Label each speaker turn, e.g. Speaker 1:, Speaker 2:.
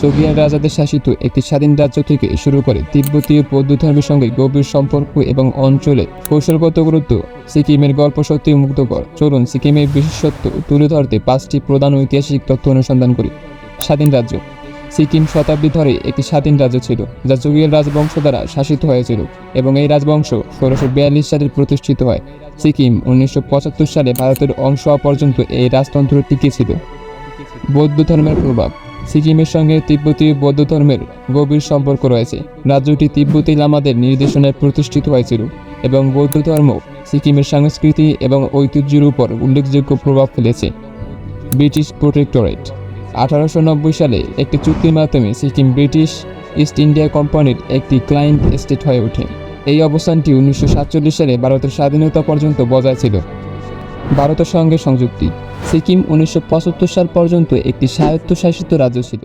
Speaker 1: Soviet রাজাদের শাসিত একটি স্বাধীন রাজ্য থেকে শুরু করে তিব্বতীয় বৌদ্ধ ধর্মের সঙ্গে গভীর সম্পর্ক এবং অঞ্চলে কৌশলগত গুরুত্ব সিকিমের গল্প সত্যি মুগ্ধকর চলুন সিকিমের বিশেষত্ব তুলে ধরতে পাঁচটি প্রধান ঐতিহাসিক তথ্য অনুসন্ধান করি। স্বাধীন রাজ্য। সিকিম শতাব্দী ধরে একটি স্বাধীন রাজ্য ছিল, যা জুরিয়েল রাজবংশ দ্বারা শাসিত হয়েছিল এবং এই রাজবংশ ষোলোশো বিয়াল্লিশ সালে প্রতিষ্ঠিত হয়। সিকিম উনিশশো পঁচাত্তর সালে ভারতের অংশ পর্যন্ত এই রাজতন্ত্র টিকে ছিল। বৌদ্ধ ধর্মের প্রভাব। সিকিমের সঙ্গে তিব্বতী বৌদ্ধ ধর্মের গভীর সম্পর্ক রয়েছে। রাজ্যটি তিব্বতী লামাদের নির্দেশনায় প্রতিষ্ঠিত হয়েছিল এবং বৌদ্ধ ধর্ম সিকিমের সংস্কৃতি এবং ঐতিহ্যের উপর উল্লেখযোগ্য প্রভাব ফেলেছে। ব্রিটিশ প্রোটেক্টরেট আঠারোশো নব্বই সালে একটি চুক্তির মাধ্যমে সিকিম ব্রিটিশ ইস্ট ইন্ডিয়া কোম্পানির একটি ক্লায়েন্ট স্টেট হয়ে ওঠে। এই অবস্থানটি উনিশশো সাতচল্লিশ সালে ভারতের স্বাধীনতা পর্যন্ত বজায় ছিল। ভারতের সঙ্গে সংযুক্তি সিকিম উনিশশো পঁচাত্তর সাল পর্যন্ত একটি স্বায়ত্তশাসিত রাজ্য ছিল।